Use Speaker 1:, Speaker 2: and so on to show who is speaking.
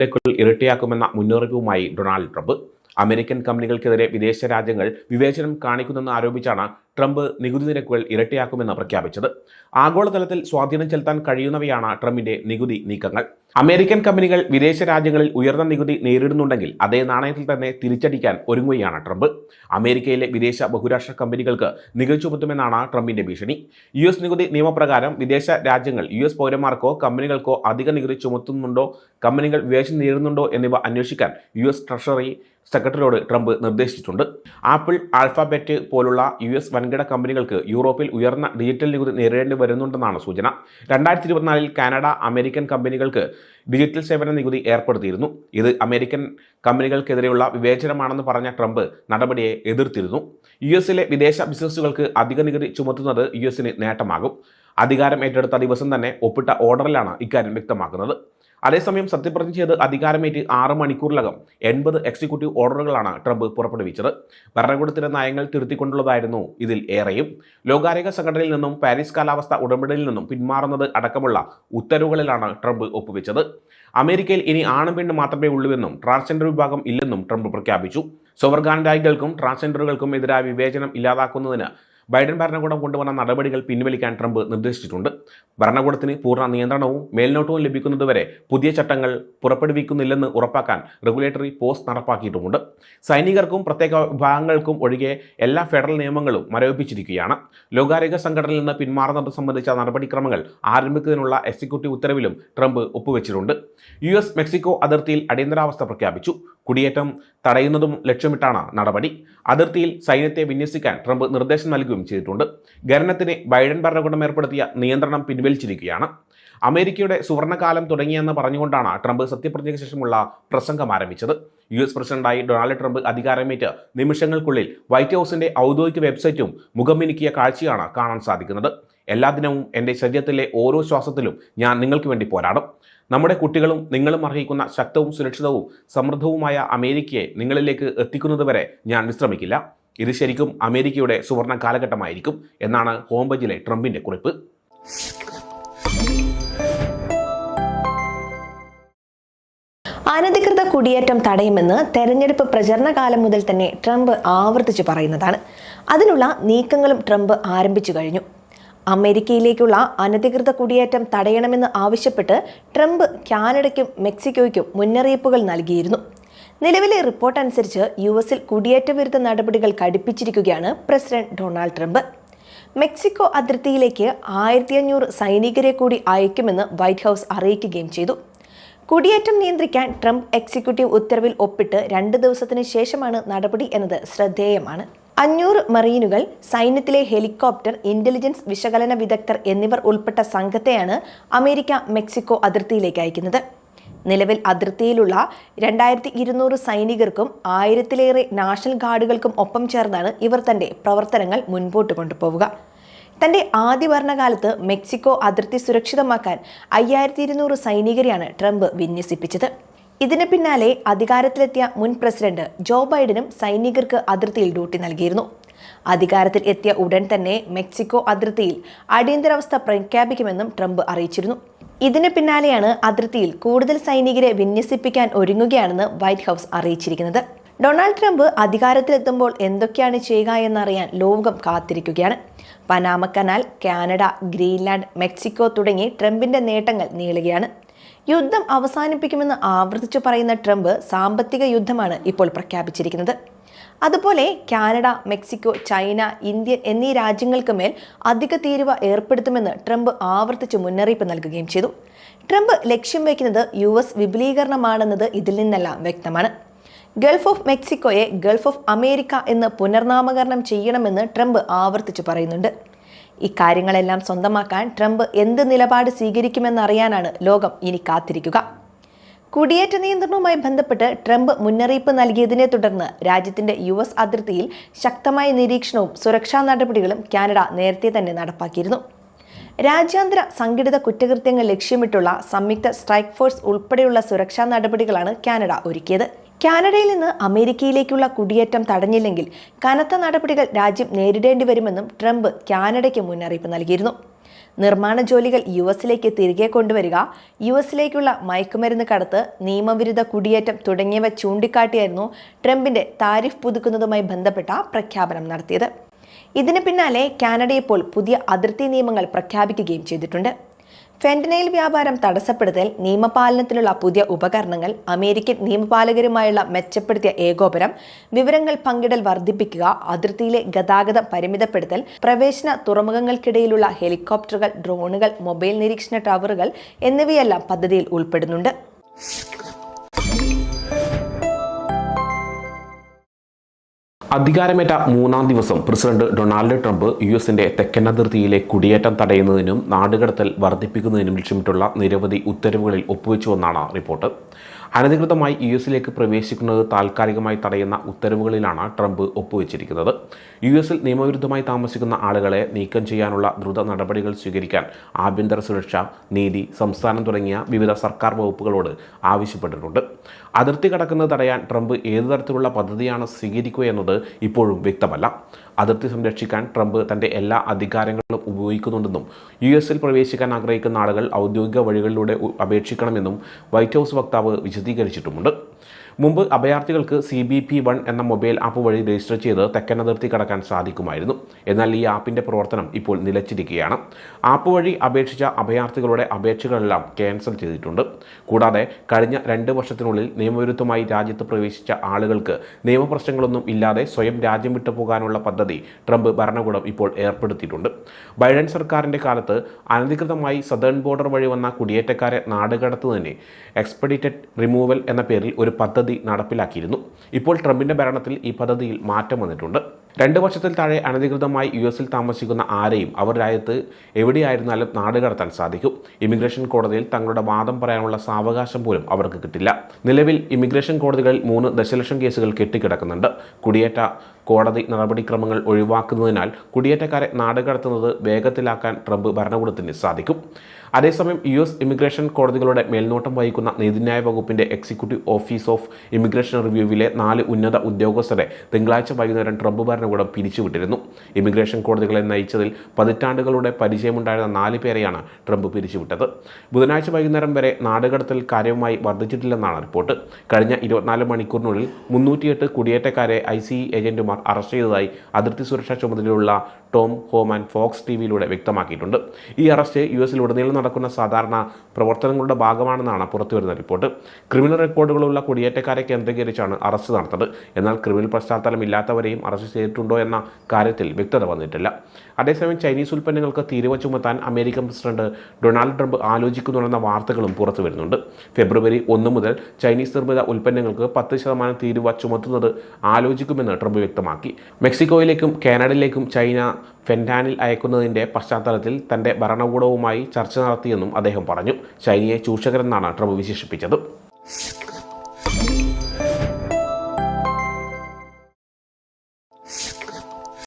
Speaker 1: നിരക്കുകൾ ഇരട്ടിയാക്കുമെന്ന മുന്നറിയിപ്പുമായി Donald Trump. American കമ്പനികൾക്കെതിരെ വിദേശ രാജ്യങ്ങൾ വിവേചനം കാണിക്കുന്നെന്ന് ആരോപിച്ചാണ് ട്രംപ് നികുതി നിരക്കുകൾ ഇരട്ടിയാക്കുമെന്ന് പ്രഖ്യാപിച്ചത്. ആഗോളതലത്തിൽ സ്വാധീനം ചെലുത്താൻ കഴിയുന്നവയാണ് ട്രംപിന്റെ നികുതി നീക്കങ്ങൾ. അമേരിക്കൻ കമ്പനികൾ വിദേശ രാജ്യങ്ങളിൽ ഉയർന്ന നികുതി നേരിടുന്നുണ്ടെങ്കിൽ അതേ നാണയത്തിൽ തന്നെ തിരിച്ചടിക്കാൻ ഒരുങ്ങുകയാണ് ട്രംപ്. അമേരിക്കയിലെ വിദേശ ബഹുരാഷ്ട്ര കമ്പനികൾക്ക് നികുതി ചുമത്തുമെന്നാണ് ട്രംപിന്റെ ഭീഷണി. യു എസ് നികുതി നിയമപ്രകാരം വിദേശ രാജ്യങ്ങൾ യു എസ് പൗരന്മാർക്കോ കമ്പനികൾക്കോ അധിക നികുതി ചുമത്തുന്നുണ്ടോ കമ്പനികൾ വിദേശം നേരിടുന്നുണ്ടോ എന്നിവ അന്വേഷിക്കാൻ യു എസ് ട്രഷറി സെക്രട്ടറിയോട് ട്രംപ് നിർദ്ദേശിച്ചിട്ടുണ്ട്. ആപ്പിൾ ആൽഫാബെറ്റ് പോലുള്ള യു എസ് വൻകിട കമ്പനികൾക്ക് യൂറോപ്പിൽ ഉയർന്ന ഡിജിറ്റൽ നികുതി നേരിടേണ്ടി വരുന്നുണ്ടെന്നാണ് സൂചന. രണ്ടായിരത്തി ഇരുപത്തിനാലിൽ കാനഡ അമേരിക്കൻ കമ്പനികൾക്ക് ഡിജിറ്റൽ സേവന നികുതി ഏർപ്പെടുത്തിയിരുന്നു. ഇത് അമേരിക്കൻ കമ്പനികൾക്കെതിരെയുള്ള വിവേചനമാണെന്ന് പറഞ്ഞ ട്രംപ് നടപടിയെ എതിർത്തിരുന്നു. യു എസിലെ വിദേശ ബിസിനസ്സുകൾക്ക് അധിക നികുതി ചുമത്തുന്നത് യു എസിന് നേട്ടമാകും. അധികാരം ഏറ്റെടുത്ത ദിവസം തന്നെ ഒപ്പിട്ട ഓർഡറിലാണ് ഇക്കാര്യം വ്യക്തമാക്കുന്നത്. അതേസമയം സത്യപ്രതിജ്ഞ ചെയ്ത് അധികാരമേറ്റ് ആറ് മണിക്കൂറിലകം എൺപത് എക്സിക്യൂട്ടീവ് ഓർഡറുകളാണ് ട്രംപ് പുറപ്പെടുവിച്ചത്. ഭരണകൂടത്തിന്റെ നയങ്ങൾ തിരുത്തിക്കൊണ്ടുള്ളതായിരുന്നു ഇതിൽ ഏറെയും. ലോകാരോഗ്യ സംഘടനയിൽ നിന്നും പാരീസ് കാലാവസ്ഥ ഉടമ്പടിയിൽ നിന്നും പിന്മാറുന്നത് അടക്കമുള്ള ഉത്തരവുകളിലാണ് ട്രംപ് ഒപ്പുവെച്ചത്. അമേരിക്കയിൽ ഇനി ആണും പെണ്ണും മാത്രമേ ഉള്ളൂവെന്നും ട്രാൻസ്ജെൻഡർ വിഭാഗം ഇല്ലെന്നും ട്രംപ് പ്രഖ്യാപിച്ചു. സ്വവർഗാനുരായികൾക്കും ട്രാൻസ്ജെൻഡറുകൾക്കും എതിരായ വിവേചനം ഇല്ലാതാക്കുന്നതിന് ബൈഡൻ ഭരണകൂടം കൊണ്ടുവന്ന നടപടികൾ പിൻവലിക്കാൻ ട്രംപ് നിർദ്ദേശിച്ചിട്ടുണ്ട്. ഭരണകൂടത്തിന് പൂർണ നിയന്ത്രണവും മേൽനോട്ടവും ലഭിക്കുന്നതുവരെ പുതിയ ചട്ടങ്ങൾ പുറപ്പെടുവിക്കുന്നില്ലെന്ന് ഉറപ്പാക്കാൻ റെഗുലേറ്ററി പോസ്റ്റ് നടപ്പാക്കിയിട്ടുമുണ്ട്. സൈനികർക്കും പ്രത്യേക വിഭാഗങ്ങൾക്കും ഒഴികെ എല്ലാ ഫെഡറൽ നിയമങ്ങളും മരവിപ്പിച്ചിരിക്കുകയാണ്. ലോകാരോഗ്യ സംഘടനയിൽ നിന്ന് പിന്മാറുന്നത് സംബന്ധിച്ച നടപടിക്രമങ്ങൾ ആരംഭിക്കുന്നതിനുള്ള എക്സിക്യൂട്ടീവ് ഉത്തരവിലും ട്രംപ് ഒപ്പുവെച്ചിട്ടുണ്ട്. യു എസ് മെക്സിക്കോ അതിർത്തിയിൽ അടിയന്തരാവസ്ഥ പ്രഖ്യാപിച്ചു. കുടിയേറ്റം തടയുന്നതും ലക്ഷ്യമിട്ടാണ് നടപടി. അതിർത്തിയിൽ സൈന്യത്തെ വിന്യസിക്കാൻ ട്രംപ് നിർദ്ദേശം നൽകുകയും ചെയ്തിട്ടുണ്ട്. ഖനനത്തിന് ബൈഡൻ ഭരണകൂടം ഏർപ്പെടുത്തിയ നിയന്ത്രണം പിൻവലിച്ചിരിക്കുകയാണ്. അമേരിക്കയുടെ സുവർണകാലം തുടങ്ങിയെന്ന് പറഞ്ഞുകൊണ്ടാണ് ട്രംപ് സത്യപ്രതിജ്ഞയ്ക്ക് ശേഷമുള്ള പ്രസംഗം ആരംഭിച്ചത്. യു എസ് പ്രസിഡന്റായി ഡൊണാൾഡ് ട്രംപ് അധികാരമേറ്റ് നിമിഷങ്ങൾക്കുള്ളിൽ വൈറ്റ് ഹൗസിന്റെ ഔദ്യോഗിക വെബ്സൈറ്റും മുഖമിനുക്കിയ കാഴ്ചയാണ് കാണാൻ സാധിക്കുന്നത്. എല്ലാ ദിനവും എന്റെ ശരീരത്തിലെ ഓരോ ശ്വാസത്തിലും ഞാൻ നിങ്ങൾക്ക് വേണ്ടി പോരാടും. നമ്മുടെ കുട്ടികളും നിങ്ങളും അർഹിക്കുന്ന ശക്തവും സുരക്ഷിതവും സമൃദ്ധവുമായ അമേരിക്കയെ നിങ്ങളിലേക്ക് എത്തിക്കുന്നതുവരെ ഞാൻ വിശ്രമിക്കില്ല. ഇത് ശരിക്കും അമേരിക്കയുടെ സുവർണ കാലഘട്ടമായിരിക്കും എന്നാണ് ഹോംബജിലെ ട്രംപിന്റെ കുറിപ്പ്.
Speaker 2: അനധികൃത കുടിയേറ്റം തടയുമെന്ന് തെരഞ്ഞെടുപ്പ് പ്രചരണ കാലം മുതൽ തന്നെ ട്രംപ് ആവർത്തിച്ചു പറയുന്നതാണ്. അതിനുള്ള നീക്കങ്ങളും ട്രംപ് ആരംഭിച്ചു കഴിഞ്ഞു. അമേരിക്കയിലേക്കുള്ള അനധികൃത കുടിയേറ്റം തടയണമെന്ന് ആവശ്യപ്പെട്ട് ട്രംപ് കാനഡയ്ക്കും മെക്സിക്കോയ്ക്കും മുന്നറിയിപ്പുകൾ നൽകിയിരുന്നു. നിലവിലെ റിപ്പോർട്ട് അനുസരിച്ച് യു എസിൽ കുടിയേറ്റ വിരുദ്ധ നടപടികൾ കടുപ്പിച്ചിരിക്കുകയാണ് പ്രസിഡന്റ് ഡൊണാൾഡ് ട്രംപ്. മെക്സിക്കോ അതിർത്തിയിലേക്ക് ആയിരത്തി അഞ്ഞൂറ് സൈനികരെ കൂടി അയക്കുമെന്ന് വൈറ്റ് ഹൗസ് അറിയിക്കുകയും ചെയ്തു. കുടിയേറ്റം നിയന്ത്രിക്കാൻ ട്രംപ് എക്സിക്യൂട്ടീവ് ഉത്തരവിൽ ഒപ്പിട്ട് രണ്ട് ദിവസത്തിന് ശേഷമാണ് നടപടി എന്നത് ശ്രദ്ധേയമാണ്. അഞ്ഞൂറ് മറീനുകൾ സൈന്യത്തിലെ ഹെലികോപ്റ്റർ ഇന്റലിജൻസ് വിശകലന വിദഗ്ധർ എന്നിവർ ഉൾപ്പെട്ട സംഘത്തെയാണ് അമേരിക്ക മെക്സിക്കോ അതിർത്തിയിലേക്ക് അയക്കുന്നത്. നിലവിൽ അതിർത്തിയിലുള്ള രണ്ടായിരത്തി ഇരുന്നൂറ് സൈനികർക്കും ആയിരത്തിലേറെ നാഷണൽ ഗാർഡുകൾക്കും ഒപ്പം ചേർന്നാണ് ഇവർ തന്റെ പ്രവർത്തനങ്ങൾ മുൻപോട്ട് കൊണ്ടുപോവുക. തന്റെ ആദ്യ ഭരണകാലത്ത് മെക്സിക്കോ അതിർത്തി സുരക്ഷിതമാക്കാൻ അയ്യായിരത്തി ഇരുന്നൂറ് സൈനികരെയാണ് ട്രംപ് വിന്യസിപ്പിച്ചത്. ഇതിന് പിന്നാലെ അധികാരത്തിലെത്തിയ മുൻ പ്രസിഡന്റ് ജോ ബൈഡനും സൈനികർക്ക് അതിർത്തിയിൽ ഡ്യൂട്ടി നൽകിയിരുന്നു. അധികാരത്തിൽ എത്തിയ ഉടൻ തന്നെ മെക്സിക്കോ അതിർത്തിയിൽ അടിയന്തരാവസ്ഥ പ്രഖ്യാപിക്കുമെന്നും ട്രംപ് അറിയിച്ചിരുന്നു. ഇതിന് പിന്നാലെയാണ് അതിർത്തിയിൽ കൂടുതൽ സൈനികരെ വിന്യസിപ്പിക്കാൻ ഒരുങ്ങുകയാണെന്ന് വൈറ്റ് ഹൗസ് അറിയിച്ചിരിക്കുന്നത്. ഡൊണാൾഡ് ട്രംപ് അധികാരത്തിലെത്തുമ്പോൾ എന്തൊക്കെയാണ് ചെയ്യുക എന്നറിയാൻ ലോകം കാത്തിരിക്കുകയാണ്. Panama canal Canada Greenland Mexico തുടങ്ങി ട്രംപിന്റെ നേട്ടങ്ങൾ നീളുകയാണ്. യുദ്ധം അവസാനിപ്പിക്കുമെന്ന് ആവർത്തിച്ചു പറയുന്ന ട്രംപ് സാമ്പത്തിക യുദ്ധമാണ് ഇപ്പോൾ പ്രഖ്യാപിച്ചിരിക്കുന്നത്. അതുപോലെ കാനഡ മെക്സിക്കോ ചൈന ഇന്ത്യ എന്നീ രാജ്യങ്ങൾക്ക് മേൽ അധിക തീരുവ ഏർപ്പെടുത്തുമെന്ന് ട്രംപ് ആവർത്തിച്ച് മുന്നറിയിപ്പ് നൽകുകയും ചെയ്തു. ട്രംപ് ലക്ഷ്യം വയ്ക്കുന്നത് യു എസ് വിപുലീകരണമാണെന്നത് ഇതിൽ നിന്നെല്ലാം വ്യക്തമാണ്. ഗൾഫ് ഓഫ് മെക്സിക്കോയെ ഗൾഫ് ഓഫ് അമേരിക്ക എന്ന് പുനർനാമകരണം ചെയ്യണമെന്ന് ട്രംപ് ആവർത്തിച്ചു പറയുന്നുണ്ട്. ഇക്കാര്യങ്ങളെല്ലാം സ്വന്തമാക്കാൻ ട്രംപ് എന്ത് നിലപാട് സ്വീകരിക്കുമെന്നറിയാനാണ് ലോകം ഇനി കാത്തിരിക്കുക. കുടിയേറ്റ നിയന്ത്രണവുമായി ബന്ധപ്പെട്ട് ട്രംപ് മുന്നറിയിപ്പ് നൽകിയതിനെ തുടർന്ന് രാജ്യത്തിന്റെ യു എസ് അതിർത്തിയിൽ ശക്തമായ നിരീക്ഷണവും സുരക്ഷാ നടപടികളും കാനഡ നേരത്തെ തന്നെ നടപ്പാക്കിയിരുന്നു. രാജ്യാന്തര സംഘടിത കുറ്റകൃത്യങ്ങൾ ലക്ഷ്യമിട്ടുള്ള സംയുക്ത സ്ട്രൈക്ക് ഫോഴ്സ് ഉൾപ്പെടെയുള്ള സുരക്ഷാ നടപടികളാണ് കാനഡ ഒരുക്കിയത്. കാനഡയിൽ നിന്ന് അമേരിക്കയിലേക്കുള്ള കുടിയേറ്റം തടഞ്ഞില്ലെങ്കിൽ കനത്ത നടപടികൾ രാജ്യം നേരിടേണ്ടി വരുമെന്നും ട്രംപ് കാനഡയ്ക്ക് മുന്നറിയിപ്പ് നൽകിയിരുന്നു. നിർമ്മാണ ജോലികൾ യു എസിലേക്ക് തിരികെ കൊണ്ടുവരിക യു എസിലേക്കുള്ള മയക്കുമരുന്ന് കടത്ത് നിയമവിരുദ്ധ കുടിയേറ്റം തുടങ്ങിയവ ചൂണ്ടിക്കാട്ടിയായിരുന്നു ട്രംപിന്റെ താരിഫ് പുതുക്കുന്നതുമായി ബന്ധപ്പെട്ട പ്രഖ്യാപനം നടത്തിയത്. ഇതിന് പിന്നാലെ കാനഡ ഇപ്പോൾ പുതിയ അതിർത്തി നിയമങ്ങൾ പ്രഖ്യാപിക്കുകയും ചെയ്തിട്ടുണ്ട്. ഫെന്റനൈൽ വ്യാപാരം തടസ്സപ്പെടുത്തൽ നിയമപാലനത്തിലുള്ള പുതിയ ഉപകരണങ്ങൾ അമേരിക്കൻ നിയമപാലകരുമായുള്ള മെച്ചപ്പെടുത്തിയ ഏകോപനം വിവരങ്ങൾ പങ്കിടൽ വർദ്ധിപ്പിക്കുക അതിർത്തിയിലെ ഗതാഗതം പരിമിതപ്പെടുത്തൽ പ്രവേശന തുറമുഖങ്ങൾക്കിടയിലുള്ള ഹെലികോപ്റ്ററുകൾ ഡ്രോണുകൾ മൊബൈൽ നിരീക്ഷണ ടവറുകൾ എന്നിവയെല്ലാം പദ്ധതിയിൽ ഉൾപ്പെടുന്നുണ്ട്.
Speaker 1: അധികാരമേറ്റ മൂന്നാം ദിവസം പ്രസിഡന്റ് ഡൊണാൾഡ് ട്രംപ് യു എസിന്റെ തെക്കൻ അതിർത്തിയിലെ കുടിയേറ്റം തടയുന്നതിനും നാടുകടത്തൽ വർദ്ധിപ്പിക്കുന്നതിനും ലക്ഷ്യമിട്ടുള്ള നിരവധി ഉത്തരവുകളിൽ ഒപ്പുവെച്ചുവെന്നാണ് റിപ്പോർട്ട്. അനധികൃതമായി യു എസിലേക്ക് പ്രവേശിക്കുന്നത് താൽക്കാലികമായി തടയുന്ന ഉത്തരവുകളിലാണ് ട്രംപ് ഒപ്പുവെച്ചിരിക്കുന്നത്. യു എസിൽ നിയമവിരുദ്ധമായി താമസിക്കുന്ന ആളുകളെ നീക്കം ചെയ്യാനുള്ള ദ്രുത നടപടികൾ സ്വീകരിക്കാൻ ആഭ്യന്തര സുരക്ഷ നീതി സംസ്ഥാനം തുടങ്ങിയ വിവിധ സർക്കാർ വകുപ്പുകളോട് ആവശ്യപ്പെട്ടിട്ടുണ്ട്. അതിർത്തി കടക്കുന്നത് തടയാൻ ട്രംപ് ഏതു തരത്തിലുള്ള പദ്ധതിയാണ് സ്വീകരിക്കുക എന്നത് ഇപ്പോഴും വ്യക്തമല്ല. അതിർത്തി സംരക്ഷിക്കാൻ ട്രംപ് തന്റെ എല്ലാ അധികാരങ്ങളും ഉപയോഗിക്കുന്നുണ്ടെന്നും യു എസിൽ പ്രവേശിക്കാൻ ആഗ്രഹിക്കുന്ന ആളുകൾ ഔദ്യോഗിക വഴികളിലൂടെ അപേക്ഷിക്കണമെന്നും വൈറ്റ് ഹൗസ് വക്താവ് വിശദീകരിച്ചിട്ടുമുണ്ട്. മുമ്പ് അഭയാർത്ഥികൾക്ക് സി ബി പി വൺ എന്ന മൊബൈൽ ആപ്പ് വഴി രജിസ്റ്റർ ചെയ്ത് തെക്കൻ അതിർത്തി കടക്കാൻ സാധിക്കുമായിരുന്നു. എന്നാൽ ഈ ആപ്പിന്റെ പ്രവർത്തനം ഇപ്പോൾ നിലച്ചിരിക്കുകയാണ്. ആപ്പ് വഴി അപേക്ഷിച്ച അഭയാർത്ഥികളുടെ അപേക്ഷകളെല്ലാം ക്യാൻസൽ ചെയ്തിട്ടുണ്ട്. കൂടാതെ കഴിഞ്ഞ രണ്ട് വർഷത്തിനുള്ളിൽ നിയമവിരുദ്ധമായി രാജ്യത്ത് പ്രവേശിച്ച ആളുകൾക്ക് നിയമപ്രശ്നങ്ങളൊന്നും ഇല്ലാതെ സ്വയം രാജ്യം വിട്ടു പോകാനുള്ള പദ്ധതി ട്രംപ് ഭരണകൂടം ഇപ്പോൾ ഏർപ്പെടുത്തിയിട്ടുണ്ട്. ബൈഡൻ സർക്കാരിന്റെ കാലത്ത് അനധികൃതമായി സദേൺ ബോർഡർ വഴി വന്ന കുടിയേറ്റക്കാരെ നാടുകടത്തുന്നതിന് എക്സ്പെഡിറ്റഡ് റിമൂവൽ എന്ന പേരിൽ ഒരു പദ്ധതി നടപ്പിലാക്കിയിരുന്നു. ഇപ്പോൾ ട്രംപിന്റെ ഭരണത്തിൽ ഈ പദ്ധതിയിൽ മാറ്റം വന്നിട്ടുണ്ട്. രണ്ട് വർഷത്തിൽ താഴെ അനധികൃതമായി യു എസിൽ താമസിക്കുന്ന ആരെയും അവർ രാജ്യത്ത് എവിടെയായിരുന്നാലും നാടുകടത്താൻ സാധിക്കും. ഇമിഗ്രേഷൻ കോടതിയിൽ തങ്ങളുടെ വാദം പറയാനുള്ള സാവകാശം പോലും അവർക്ക് കിട്ടില്ല. നിലവിൽ ഇമിഗ്രേഷൻ കോടതികളിൽ മൂന്ന് ദശലക്ഷം കേസുകൾ കെട്ടിക്കിടക്കുന്നുണ്ട്. കുടിയേറ്റ കോടതി നടപടിക്രമങ്ങൾ ഒഴിവാക്കുന്നതിനാൽ കുടിയേറ്റക്കാരെ നാടുകടത്തുന്നത് വേഗത്തിലാക്കാൻ ട്രംപ് ഭരണകൂടത്തിന് സാധിക്കും. അതേസമയം യു എസ് ഇമിഗ്രേഷൻ കോടതികളുടെ മേൽനോട്ടം വഹിക്കുന്ന നീതിന്യായ വകുപ്പിന്റെ എക്സിക്യൂട്ടീവ് ഓഫീസ് ഓഫ് ഇമിഗ്രേഷൻ റിവ്യൂവിലെ നാല് ഉന്നത ഉദ്യോഗസ്ഥരെ തിങ്കളാഴ്ച വൈകുന്നേരം ട്രംപ് ഭരണകൂടം പിരിച്ചുവിട്ടിരുന്നു. ഇമിഗ്രേഷൻ കോടതികളെ നയിച്ചതിൽ പതിറ്റാണ്ടുകളുടെ പരിചയമുണ്ടായിരുന്ന നാല് പേരെയാണ് ട്രംപ് പിരിച്ചുവിട്ടത്. ബുധനാഴ്ച വൈകുന്നേരം വരെ നാടുകടത്തിൽ കാര്യമായി വർദ്ധിച്ചിട്ടില്ലെന്നാണ് റിപ്പോർട്ട്. കഴിഞ്ഞ ഇരുപത്തിനാല് മണിക്കൂറിനുള്ളിൽ മുന്നൂറ്റിയെട്ട് കുടിയേറ്റക്കാരെ ഐ സി ഏജന്റുമാർ അറസ്റ്റ് ചെയ്തതായി അതിർത്തി സുരക്ഷാ ചുമതലയുള്ള ടോം ഹോമാൻ ഫോക്സ് ടി വിയിലൂടെ വ്യക്തമാക്കിയിട്ടുണ്ട്. ഈ അറസ്റ്റ് യു എസിലുടനീളം നടക്കുന്ന സാധാരണ പ്രവർത്തനങ്ങളുടെ ഭാഗമാണെന്നാണ് പുറത്തുവരുന്ന റിപ്പോർട്ട്. ക്രിമിനൽ റെക്കോർഡുകളുള്ള കുടിയേറ്റക്കാരെ കേന്ദ്രീകരിച്ചാണ് അറസ്റ്റ് നടത്തത് എന്നാൽ ക്രിമിനൽ പശ്ചാത്തലം ഇല്ലാത്തവരെയും അറസ്റ്റ് ചെയ്തിട്ടുണ്ടോ എന്ന കാര്യത്തിൽ വ്യക്തത വന്നിട്ടില്ല. അതേസമയം ചൈനീസ് ഉൽപ്പന്നങ്ങൾക്ക് തീരുവ ചുമത്താൻ അമേരിക്കൻ പ്രസിഡന്റ് ഡൊണാൾഡ് ട്രംപ് ആലോചിക്കുന്നുണ്ടെന്ന വാർത്തകളും പുറത്തു വരുന്നുണ്ട്. ഫെബ്രുവരി ഒന്ന് മുതൽ ചൈനീസ് നിർമ്മിത ഉൽപ്പന്നങ്ങൾക്ക് പത്ത് ശതമാനം തീരുവ ചുമത്തുന്നത് ആലോചിക്കുമെന്ന് ട്രംപ് വ്യക്തമാക്കി. മെക്സിക്കോയിലേക്കും കാനഡയിലേക്കും ചൈന ഫെന്റാനിൽ അയക്കുന്നതിന്റെ പശ്ചാത്തലത്തിൽ തന്റെ ഭരണകൂടവുമായി ചർച്ച നടത്തിയെന്നും അദ്ദേഹം പറഞ്ഞു. ചൈനയെ ചൂഷകരെന്നാണ് ട്രംപ് വിശേഷിപ്പിച്ചത്.